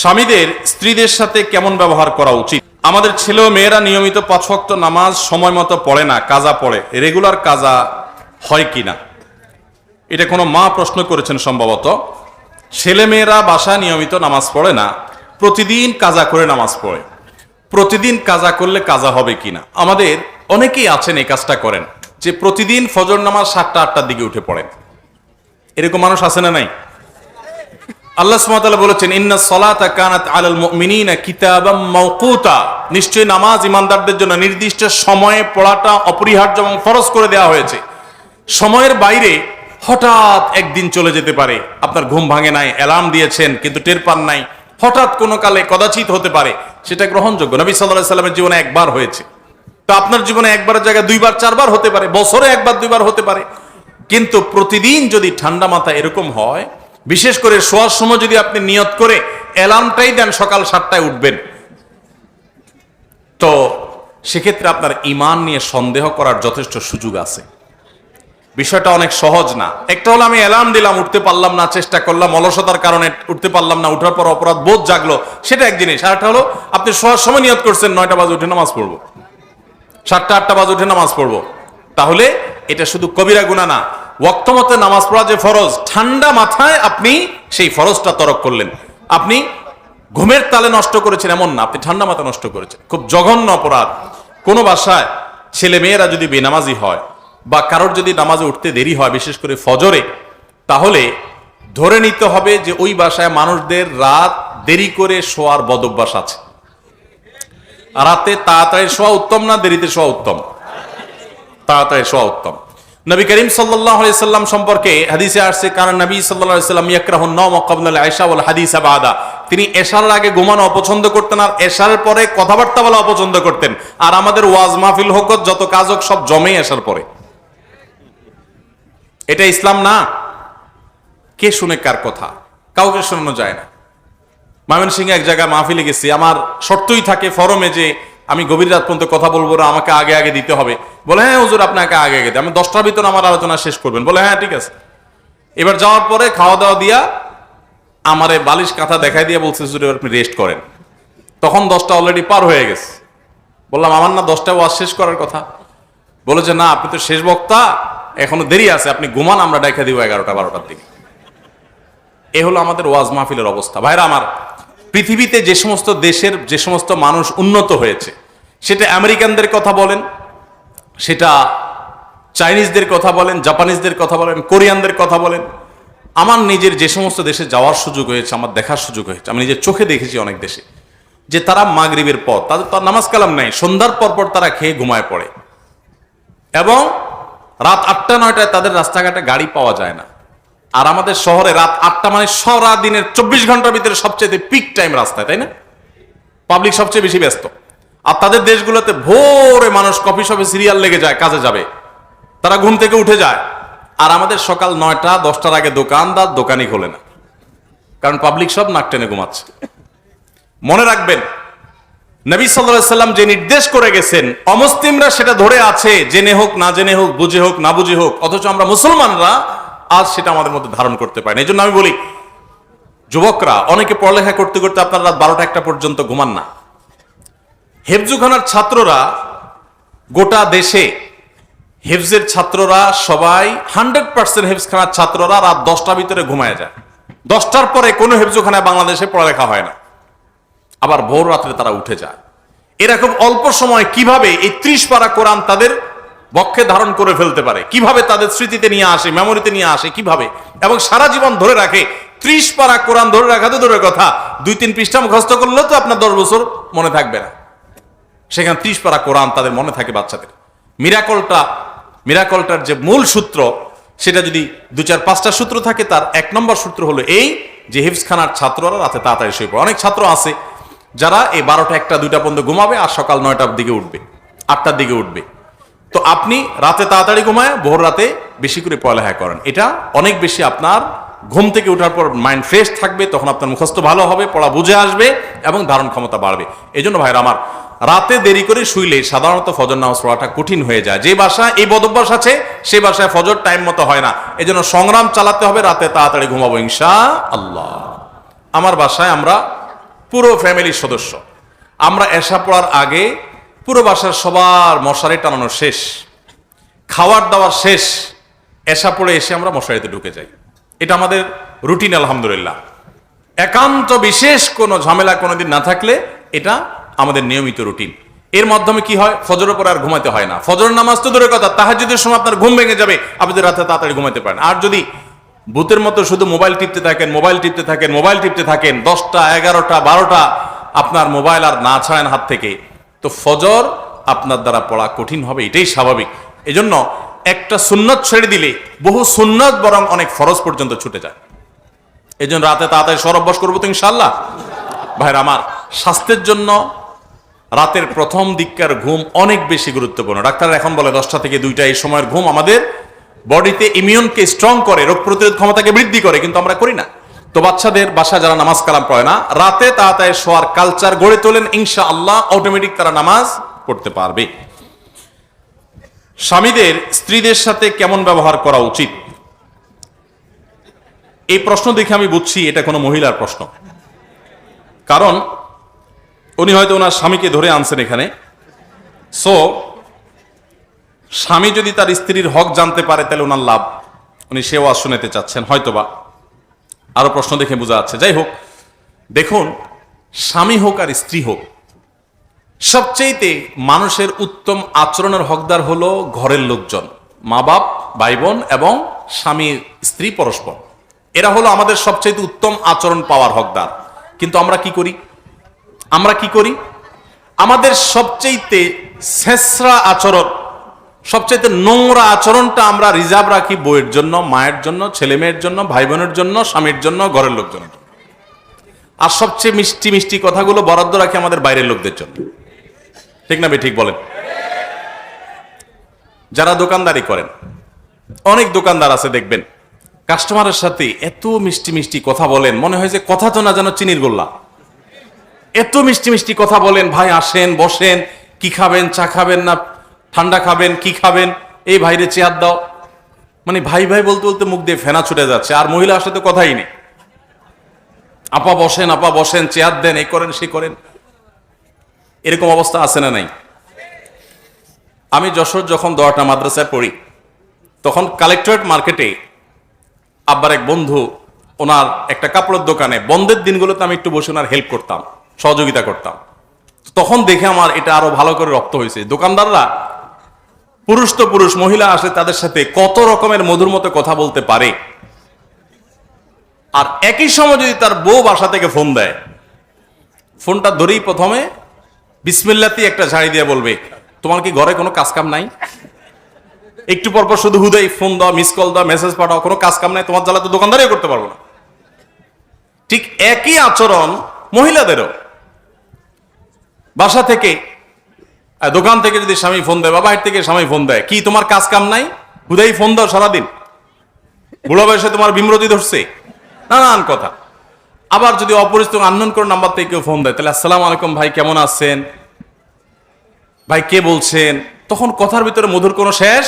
স্বামীদের স্ত্রীদের সাথে কেমন ব্যবহার করা উচিত? আমাদের ছেলে মেয়েরা নিয়মিত পাঁচ ওয়াক্ত নামাজ সময় মতো পড়ে না, কাজা পড়ে। রেগুলার কাজা হয় কিনা এটা কোনো মা প্রশ্ন করেছেন সম্ভবত। ছেলে মেয়েরা বাসায় নিয়মিত নামাজ পড়ে না, প্রতিদিন কাজা করে নামাজ পড়ে। প্রতিদিন কাজা করলে কাজা হবে কিনা আমাদের অনেকেই আছেন এই কাজটা করেন, যে প্রতিদিন ফজর নামাজ সাতটা, আটটার দিকে উঠে পড়েন এরকম মানুষ আছে না নাই? আল্লাহ সুবহানাহু বলেছেন, ইন্না সলাতা কানাত আলাল মুমিনিনা কিতাবাম মাওকুতা। নিশ্চয়ই নামাজ ইমানদারদের জন্য নির্দিষ্ট সময়ে পড়াটা অপরিহার্য এবং ফরজ করে দেওয়া হয়েছে। সময়ের বাইরে হঠাৎ একদিন চলে যেতে পারে। আপনার ঘুম ভাঙে নাই, অ্যালার্ম দিয়েছেন, কিন্তু টের পান নাই। হঠাৎ কোনো কালে কদাচিত হতে পারে। সেটা গ্রহণযোগ্য। নবী আলাইহি সাল্লামের জীবনে একবার হয়েছে। তো আপনার জীবনে একবারের জায়গায় দুইবার, চারবার হতে পারে। বছরে একবার, দুইবার হতে পারে। কিন্তু প্রতিদিন যদি ঠান্ডা মাথা এরকম হয় বিশেষ করে শোয়ার সময় যদি আপনি নিয়ত করে অ্যালার্মটাই দেন সকাল সাতটায় উঠবেন। তো সেক্ষেত্রে আপনার ইমান নিয়ে সন্দেহ করার যথেষ্ট সুযোগ আছে। বিষয়টা অনেক সহজ না। একটা হলো আমি অ্যালার্ম দিলাম, উঠতে পারলাম না, চেষ্টা করলাম, অলসতার কারণে উঠতে পারলাম না, উঠার পর অপরাধ বোধ জাগলো, সেটা এক জিনিস। আর একটা হলো, আপনি শোয়ার সময় নিয়ত করছেন, নয়টা বাজে উঠে নামাজ পড়ব। সাতটা, আটটা বাজে উঠে নামাজ পড়ব। তাহলে এটা শুধু কবিরা গুণা না ওয়াক্ত মতে নামাজ পড়া যে ফরজ, ঠান্ডা মাথায় আপনি সেই ফরজটা তরক করলেন। আপনি ঘুমের তালে নষ্ট করেছেন, এমন না, আপনি ঠান্ডা মাথা নষ্ট করেছেন। খুব জঘন্য অপরাধ। কোনো বাসায় ছেলে মেয়েরা যদি বেনামাজি হয় বা কারোর যদি নামাজে উঠতে দেরি হয়, বিশেষ করে ফজরে, তাহলে ধরে নিতে হবে যে ওই বাসায় মানুষদের রাত দেরি করে শোয়ার বদভ্যাস আছে। রাতে তাড়াতাড়ি শোয়া উত্তম না দেরিতে শোয়া উত্তম? তাড়াতাড়ি শোয়া উত্তম। নবী করিম সাল্লাম সম্পর্কে হাদিসে আসছে কারণ নবী সাল্লাম ইয়াকরাহু হাদিসা তিনি এশার আগে ঘুমানো অপছন্দ করতেন আর এশার পরে কথাবার্তা বলা অপছন্দ করতেন। আর আমাদের ওয়াজ মাহফিল হোক, যত কাজ হোক, সব জমে এশার পরে। এটা ইসলাম না। কে শুনে কার কথা? কাউকে শোনানো যায় না। ময়মনসিংহ এক জায়গায় মাহফিলে গেছি। আমার শর্তই থাকে ফরমে যে আমি গভীর রাত পর্যন্ত কথা বলব না, আমাকে আগে আগে দিতে হবে। বলে হ্যাঁ হুজুর আপনাকে আগে আগে আমি দশটার ভিতরে আমার আলোচনা শেষ করবেন। বলে হ্যাঁ ঠিক আছে। এবার যাওয়ার পরে খাওয়া দাওয়া দিয়া আমারে বালিশ কাঁথা দেখাই দিয়ে বলছে, হুজুর, এবার আপনি রেস্ট করেন। তখন দশটা অলরেডি পার হয়ে গেছে। বললাম, আমার না দশটা ওয়াজ শেষ করার কথা। বলে যে, না, আপনি তো শেষ বক্তা, এখনও দেরি আছে, আপনি ঘুমান, আমরা দেখা দিব এগারোটা, বারোটার দিকে। এ হলো আমাদের ওয়াজ মাহফিলের অবস্থা। ভাইরা আমার, পৃথিবীতে যে সমস্ত দেশের, যে সমস্ত মানুষ উন্নত হয়েছে সেটা আমেরিকানদের কথা বলেন, সেটা চাইনিজদের কথা বলেন, জাপানিজদের কথা বলেন, কোরিয়ানদের কথা বলেন। আমার নিজের যে সমস্ত দেশে যাওয়ার সুযোগ হয়েছে, আমার দেখার সুযোগ হয়েছে, আমি নিজের চোখে দেখেছি অনেক দেশে, যে তারা মাগরিবের পর, তাদের তো নামাজ কালাম নাই, সন্ধ্যার পর পর তারা খেয়ে ঘুমায় পড়ে। এবং রাত আটটা, নয়টায় তাদের রাস্তাঘাটে গাড়ি পাওয়া যায় না। আর আমাদের শহরে রাত আটটা মানে সারা দিনের চব্বিশ ঘণ্টার ভিতরে সবচেয়ে পিক টাইম রাস্তায়, তাই না? পাবলিক সবচেয়ে বেশি ব্যস্ত। আর তাদের দেশগুলোতে ভোরে মানুষ কফি শপে সিরিয়াল লেগে যায়, কাজে যাবে। তারা ঘুম থেকে উঠে যায়। আর আমাদের সকাল নয়টা, দশটার আগে দোকানদার দোকানই খোলে না। কারণ পাবলিক সব নাক টেনে ঘুমাচ্ছে। মনে রাখবেন, নবী সাল্লাম যে নির্দেশ করে গেছেন, অমুসলিমরা সেটা ধরে আছে, জেনে হোক, না জেনে হোক, বুঝে হোক, না বুঝে হোক, অথচ আমরা মুসলমানরা আজ সেটা আমাদের মধ্যে ধারণ করতে পারি না। এই জন্য আমি বলি, যুবকরা, অনেকে পড়ালেখা করতে করতে আপনারা রাত বারোটা একটা পর্যন্ত ঘুমান না। হেফজুখানার ছাত্ররা গোটা দেশে হেফজের ছাত্ররা সবাই হান্ড্রেড পার্সেন্ট হেফজখানার ছাত্ররা রাত দশটার ভিতরে ঘুমায় যায়। দশটার পরে কোনো হেফজুখানায় বাংলাদেশে পড়ালেখা হয় না। আবার ভোর রাত্রে তারা উঠে যায়। এরকম অল্প সময় কীভাবে এই ত্রিশ পারা কোরআন তাদের বক্ষে ধারণ করে ফেলতে পারে? কীভাবে তাদের স্মৃতিতে নিয়ে আসে মেমোরিতে নিয়ে আসে, কীভাবে? এবং সারা জীবন ধরে রাখে, ত্রিশ পারা কোরআন ধরে রাখা তো দূরের কথা। দুই তিন পৃষ্ঠা মুখস্থ করলেও তো আপনার দশ বছর মনে থাকবে না। সেখানে ত্রিশ পারা কোরআন তাদের মনে থাকে বাচ্চাদের। মিরাকলটা, মিরাকলটার যে মূল সূত্র, সেটা যদি দু চার পাঁচটা সূত্র থাকে, তার এক নম্বর সূত্র হলো এই যে হিফসখানার ছাত্ররা রাতে তাড়াতাড়ি শুয়ে পড়ে। অনেক ছাত্র আছে যারা এই বারোটা একটা দুইটা পর্যন্ত ঘুমাবে আর সকাল নয়টার দিকে উঠবে, আটটার দিকে উঠবে। তো আপনি রাতে তাড়াতাড়ি ঘুমায়, ভোর রাতে বেশি করে পড়ালেখা করেন। এটা অনেক বেশি আপনার ঘুম থেকে ওঠার পর মাইন্ড ফ্রেশ থাকবে, তখন আপনার মুখস্থ ভালো হবে, পড়া বুঝে আসবে এবং ধারণ ক্ষমতা বাড়বে। এই জন্য ভাইরা, আমার রাতে দেরি করে শুইলে সাধারণত ফজর নামাজ পড়াটা কঠিন হয়ে যায়। যে বাসায় এই বদভ্যাস আছে, সে বাসায় ফজর টাইম মতো হয় না। এই জন্য সংগ্রাম চালাতে হবে, রাতে তাড়াতাড়ি ঘুমাবো ইনশা আল্লাহ আমার বাসায় আমরা পুরো ফ্যামিলির সদস্য। আমরা এসা পড়ার আগে পুরো বাসার সবার মশারি টানানো শেষ। খাওয়ার দাওয়ার শেষ। এসা পড়ে এসে আমরা মশারিতে ঢুকে যাই। এটা আমাদের রুটিন আলহামদুলিল্লাহ। একান্ত বিশেষ কোনো ঝামেলা কোনোদিন না থাকলে এটা আমাদের নিয়মিত রুটিন। এর মাধ্যমে কি হয়? ফজরের পরে আর ঘুমাতে হয় না। ফজর নামাজ তো দূরের কথা, তাহাজ্জুদের সময় আপনার ঘুম ভেঙে যাবে। আপনি রাতে তাড়াতাড়ি ঘুমাতে পারেন। আর যদি ভূতের মতো শুধু মোবাইল টিপতে থাকেন, মোবাইল টিপতে থাকেন, মোবাইল টিপতে থাকেন, দশটা, এগারোটা, বারোটা, আপনার মোবাইল আর না ছাড়েন হাত থেকে, তো ফজর আপনার দ্বারা পড়া কঠিন হবে। এটাই স্বাভাবিক। এজন্য একটা সুন্নত ছেড়ে দিলে বহু সুন্নত বরং অনেক ফরজ পর্যন্ত ছুটে যায়। এই জন্য রাতে তাড়াতাড়ি সরব্বাস করব তো ইনশাল্লাহ ভাইর আমার, স্বাস্থ্যের জন্য রাতের প্রথম দিককার ঘুম অনেক বেশি গুরুত্বপূর্ণ। ডাক্তার এখন বলে, দশটা থেকে দুইটা এই সময়ের ঘুম আমাদের বডিতে ইমিউনকে স্ট্রং করে, রোগ প্রতিরোধ ক্ষমতাকে বৃদ্ধি করে, কিন্তু আমরা করি না। তো বাচ্চাদের বাসা যারা নামাজ কালাম পড়ে না, রাতে তাড়াতাড়ি শোয়ার কালচার গড়ে তোলেন ইনশা আল্লাহ অটোমেটিক তারা নামাজ পড়তে পারবে। স্বামীদের স্ত্রীদের সাথে কেমন ব্যবহার করা উচিত? এই প্রশ্ন দেখে আমি বুঝছি, এটা কোনো মহিলার প্রশ্ন। কারণ উনি হয়তো ওনার স্বামীকে ধরে আনছেন এখানে। সো স্বামী যদি তার স্ত্রীর হক জানতে পারে, তাহলে ওনার লাভ। উনি সেও আজ শুনেতে চাচ্ছেন, হয়তোবা। আরও প্রশ্ন দেখে বোঝা যাচ্ছে। যাই হোক, দেখুন, স্বামী হোক আর স্ত্রী হোক, সবচেয়েতে মানুষের উত্তম আচরণের হকদার হলো ঘরের লোকজন। মা বাপ, ভাই বোন এবং স্বামী, স্ত্রী, পরস্পর। এরা হলো আমাদের সবচেয়ে উত্তম আচরণ পাওয়ার হকদার। কিন্তু আমরা কি করি? আমরা কি করি? আমাদের সবচেয়েতে শেষরা আচরণ সবচেয়ে নোংরা আচরণটা আমরা রিজার্ভ রাখি বইয়ের জন্য, মায়ের জন্য, ছেলে মেয়ের জন্য ভাই বোনের জন্য, স্বামীর জন্য, ঘরের লোকজনের জন্য। আর সবচেয়ে মিষ্টি মিষ্টি কথাগুলো বরাদ্দ রাখি আমাদের বাইরের লোকদের জন্য। ঠিক না ঠিক বলেন। যারা দোকানদারি করেন, অনেক দোকানদার আছে দেখবেন, কাস্টমারের সাথে এত মিষ্টি মিষ্টি কথা বলেন, মনে হয় যে কথা তো না যেন চিনির গোল্লা। এত মিষ্টি মিষ্টি কথা বলেন, ভাই, আসেন, বসেন, কি খাবেন, চা খাবেন না, ঠান্ডা খাবেন, কি খাবেন? এই ভাইরে চেয়ার দাও। মানে ভাই ভাই বলতে বলতে মুখ দিয়ে ফেনা ছুটে যাচ্ছে, আর মহিলা আসলে তো কথাই নেই। আপা বসেন আপা বসেন, চেয়ার দেন, এই করেন সে করেন। এরকম অবস্থা আছে না নাই? আমি যশোর যখন দোয়াটা মাদ্রাসায় পড়ি, তখন কালেক্টরেট মার্কেটে আব্বার এক বন্ধু, ওনার একটা কাপড়ের দোকানে, বন্ধের দিনগুলোতে আমি একটু বসে ওনার হেল্প করতাম। সহযোগিতা করতাম। তখন দেখে আমার এটা আরও ভালো করে রপ্ত হয়েছে। দোকানদাররা, পুরুষ তো পুরুষ, মহিলা আসে তাদের সাথে কত রকমের মধুর মতো কথা বলতে পারে। আর একই সময় যদি তার বউ বাসা থেকে ফোন দেয়, ফোনটা ধরেই প্রথমে বিসমিল্লাতি একটা ঝাড়ি দিয়ে বলবে, তোমার কি ঘরে কোনো কাজ কাম নাই? একটু পর পর শুধু হুদাই ফোন দাও, মিস কল দাও, মেসেজ পাঠাও, কোনো কাজ কাম নাই, তোমার জ্বালা তো দোকানদারিও করতে পারব না। ঠিক একই আচরণ মহিলাদেরও। বাসা থেকে দোকান থেকে যদি স্বামী ফোন দেয় বা বাইরে থেকে স্বামী ফোন দেয়, কি তোমার কাজ কাম নাই? হুদাই ফোন দাও সারাদিন। বুড়ো বয়সে তোমার বিমরতি ধরছে। নানান কথা। আবার যদি অপরিচিত আননোন করে নাম্বার থেকে কেউ ফোন দেয়, তাহলে, আসসালাম আলাইকুম ভাই, কেমন আছেন? ভাই, কে বলছেন? তখন কথার ভিতরে মধুর কোনো শেষ?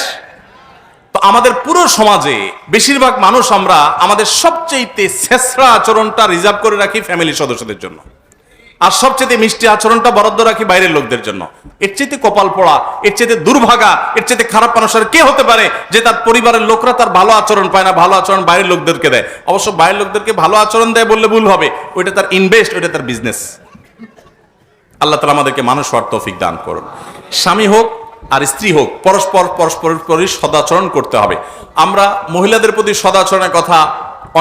তো আমাদের পুরো সমাজে বেশিরভাগ মানুষ আমরা আমাদের সবচেয়ে শেষরা আচরণটা রিজার্ভ করে রাখি ফ্যামিলির সদস্যদের জন্য। আর সবচেয়ে মিষ্টি আচরণটা বরাদ্দ রাখি বাইরের লোকদের জন্য। এর চেয়ে কপাল পড়া, এর চেয়ে দুর্ভাগা, এর চেয়ে খারাপ মানুষের কে হতে পারে যে তার পরিবারের লোকরা তার ভালো আচরণ পায় না, ভালো আচরণ বাইরের লোকদেরকে দেয়। অবশ্য বাইরের লোকদেরকে ভালো আচরণ দেয় বললে ভুল হবে, ওইটা তার ইনভেস্ট ওইটা তার বিজনেস আল্লাহ তালা আমাদেরকে মানুষ হওয়ার তৌফিক দান করুন। স্বামী হোক আর স্ত্রী হোক, পরস্পর, পরস্পরের প্রতি সদাচরণ করতে হবে। আমরা মহিলাদের প্রতি সদাচরণের কথা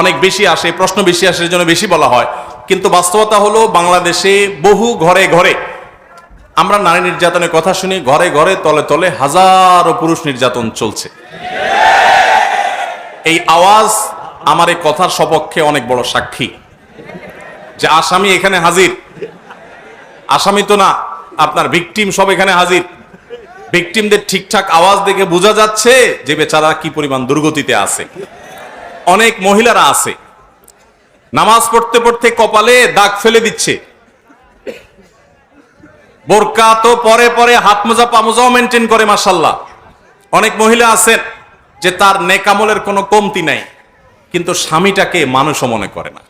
অনেক বেশি আসে, প্রশ্ন বেশি আসে জন্য বেশি বলা হয়। কিন্তু বাস্তবতা হলো বাংলাদেশে বহু ঘরে ঘরে, আমরা নারী নির্যাতনের কথা শুনি, ঘরে ঘরে, তলে তলে হাজারো পুরুষ নির্যাতন চলছে। এই আওয়াজ আমার এই কথার সপক্ষে অনেক বড় সাক্ষী। যে আসামি এখানে হাজির, আসামি তো না, আপনার ভিকটিম সব এখানে হাজির। ভিকটিমদের ঠিকঠাক আওয়াজ দেখে বোঝা যাচ্ছে যে বেচারা কি পরিমাণ দুর্গতিতে আছে। অনেক মহিলারা আছে। নামাজ পড়তে পড়তে কপালে দাগ ফেলে দিচ্ছে। বোরকা তো পরে পরে হাত মোজা পামোজাও মেনটেন করে মাসাল্লাহ অনেক মহিলা আছেন যে তার নেকামলের কোনো কমতি নাই, কিন্তু স্বামীটাকে মানুষও মনে করে না।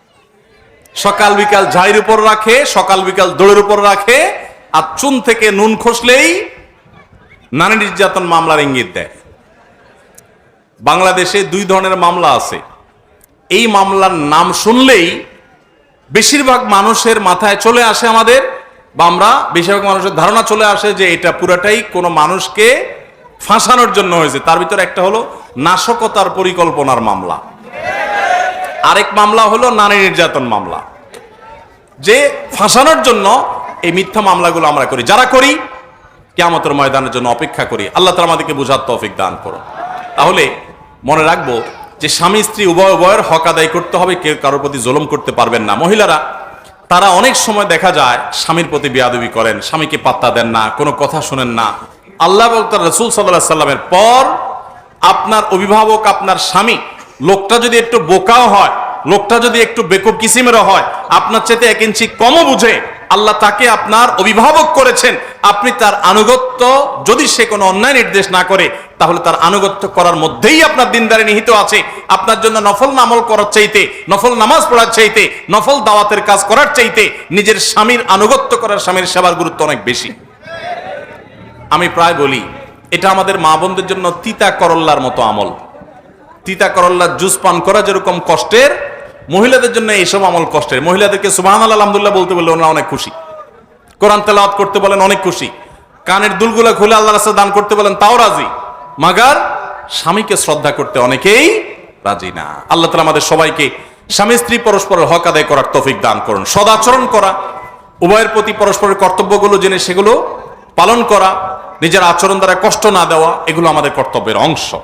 সকাল বিকাল ঝাড়ির উপর রাখে, সকাল বিকাল দৌড়ের উপর রাখে, আর চুন থেকে নুন খসলেই নারী নির্যাতন মামলার ইঙ্গিত দেয়। বাংলাদেশে দুই ধরনের মামলা আছে। এই মামলার নাম শুনলেই বেশিরভাগ মানুষের মাথায় চলে আসে আমাদের বা আমরা বেশিরভাগ মানুষের ধারণা চলে আসে যে এটা পুরাটাই কোনো মানুষকে ফাঁসানোর জন্য হয়েছে। তার ভিতরে একটা হলো নাশকতার পরিকল্পনার মামলা। আরেক মামলা হলো নারী নির্যাতন মামলা। যে ফাঁসানোর জন্য এই মিথ্যা মামলাগুলো আমরা করি। যারা করি, কেয়ামতের ময়দানের জন্য অপেক্ষা করি। আল্লাহ তালা আমাদেরকে বুঝার তৌফিক দান করো তাহলে মনে রাখব যে স্বামী স্ত্রী উভয় উভয়ের হক আদায় করতে হবে, কেউ কারোর প্রতি জুলুম করতে পারবেন না। মহিলারা, তারা অনেক সময় দেখা যায় স্বামীর প্রতি বিয়াদবি করেন, স্বামীকে পাত্তা দেন না, কোনো কথা শুনেন না। আল্লাহ রসুল সাল্লাহ সাল্লামের পর আপনার অভিভাবক, আপনার স্বামী, লোকটা যদি একটু বোকাও হয়, লোকটা যদি একটু বেকুব কিসিমেরও হয়, আপনার চেতে এক ইঞ্চি কমও বুঝে। আল্লাহ তাকে আপনার অভিভাবক করেছেন। আপনি তার আনুগত্য যদি সে কোনো অন্যায় নির্দেশ না করে, তাহলে তার আনুগত্য করার মধ্যেই আপনার দিনদারে নিহিত আছে। আপনার জন্য নফল নামল করার চাইতে, নফল নামাজ পড়ার চাইতে, নফল দাওয়াতের কাজ করার চাইতে নিজের স্বামীর আনুগত্য করার স্বামীর সেবার গুরুত্ব অনেক বেশি। আমি প্রায় বলি, এটা আমাদের মা বোনদের জন্য তিতা করল্লার মতো আমল। তিতা করল্লার জুস পান করা যেরকম কষ্টের মহিলাদের জন্য এইসব আমল কষ্টের। মহিলাদেরকে সুবাহ আলহামদুল্লাহ বলতে বললে ওনারা অনেক খুশি। কোরআন তেলাওয়াত করতে বলেন অনেক খুশি। কানের দুলগুলা খুলে আল্লাহ রাস্তা দান করতে বলেন, তাও রাজি। মাগার স্বামীকে শ্রদ্ধা করতে অনেকেই রাজি না। আল্লাহ তালা আমাদের সবাইকে স্বামী, স্ত্রী, পরস্পরের হক আদায় করার তফিক দান করুন। সদাচরণ করা, উভয়ের প্রতি পরস্পরের কর্তব্যগুলো জেনে সেগুলো পালন করা, নিজের আচরণ দ্বারা কষ্ট না দেওয়া, এগুলো আমাদের কর্তব্যের অংশ।